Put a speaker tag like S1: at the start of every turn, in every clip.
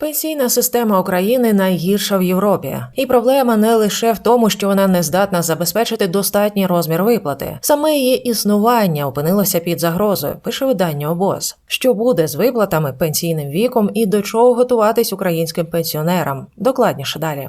S1: Пенсійна система України найгірша в Європі, і проблема не лише в тому, що вона не здатна забезпечити достатній розмір виплати. Саме її існування опинилося під загрозою. Пише видання ОБОЗ. Що буде з виплатами пенсійним віком і до чого готуватись українським пенсіонерам? Докладніше далі.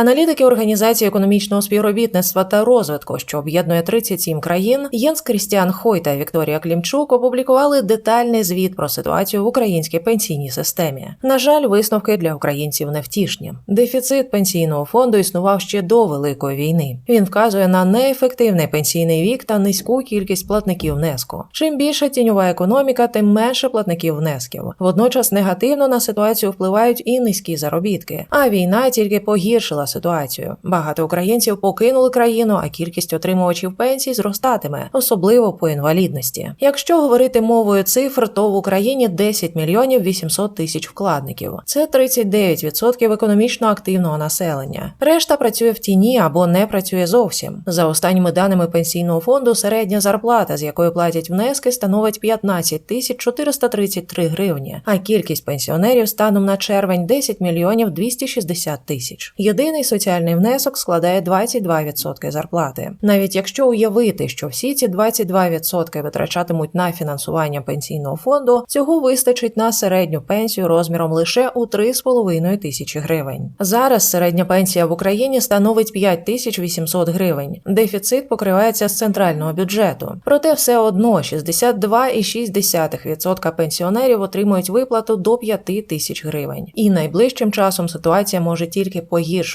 S1: Аналітики Організації економічного співробітництва та розвитку, що об'єднує 37 країн, Єнс Крістіан Хой та Вікторія Клімчук опублікували детальний звіт про ситуацію в українській пенсійній системі. На жаль, висновки для українців невтішні. Дефіцит пенсійного фонду існував ще до великої війни. Він вказує на неефективний пенсійний вік та низьку кількість платників внеску. Чим більше тіньова економіка, тим менше платників внесків. Водночас негативно на ситуацію впливають і низькі заробітки. А війна тільки погіршила ситуацію. Багато українців покинули країну, а кількість отримувачів пенсій зростатиме, особливо по інвалідності. Якщо говорити мовою цифр, то в Україні 10 мільйонів 800 тисяч вкладників. Це 39% економічно активного населення. Решта працює в тіні або не працює зовсім. За останніми даними пенсійного фонду, середня зарплата, з якої платять внески, становить 15 тисяч 433 гривні, а кількість пенсіонерів станом на червень 10 мільйонів 260 тисяч. Єдиний соціальний внесок складає 22% зарплати. Навіть якщо уявити, що всі ці 22% витрачатимуть на фінансування пенсійного фонду, цього вистачить на середню пенсію розміром лише у 3,5 тисячі гривень. Зараз середня пенсія в Україні становить 5800 гривень. Дефіцит покривається з центрального бюджету. Проте все одно 62,6% пенсіонерів отримують виплату до 5 тисяч гривень. І найближчим часом ситуація може тільки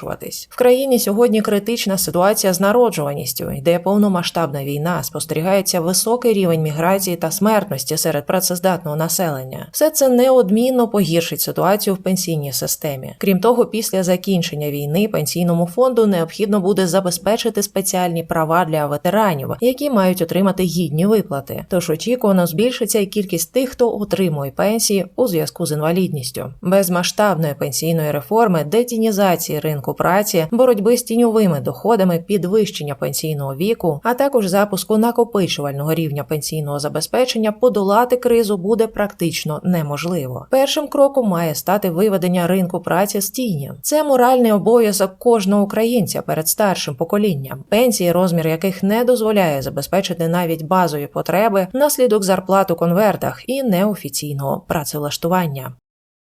S1: погіршуватись. В країні сьогодні критична ситуація з народжуваністю, йде повномасштабна війна, спостерігається високий рівень міграції та смертності серед працездатного населення. Все це неодмінно погіршить ситуацію в пенсійній системі. Крім того, після закінчення війни пенсійному фонду необхідно буде забезпечити спеціальні права для ветеранів, які мають отримати гідні виплати. Тож очікувано збільшиться і кількість тих, хто отримує пенсії у зв'язку з інвалідністю. Без масштабної пенсійної реформи, детінізації ринку праці, боротьби з тіньовими доходами, підвищення пенсійного віку, а також запуску накопичувального рівня пенсійного забезпечення, подолати кризу буде практично неможливо. Першим кроком має стати виведення ринку праці з тіні. Це моральний обов'язок кожного українця перед старшим поколінням, пенсії, розмір яких не дозволяє забезпечити навіть базові потреби внаслідок зарплат у конвертах і неофіційного працевлаштування.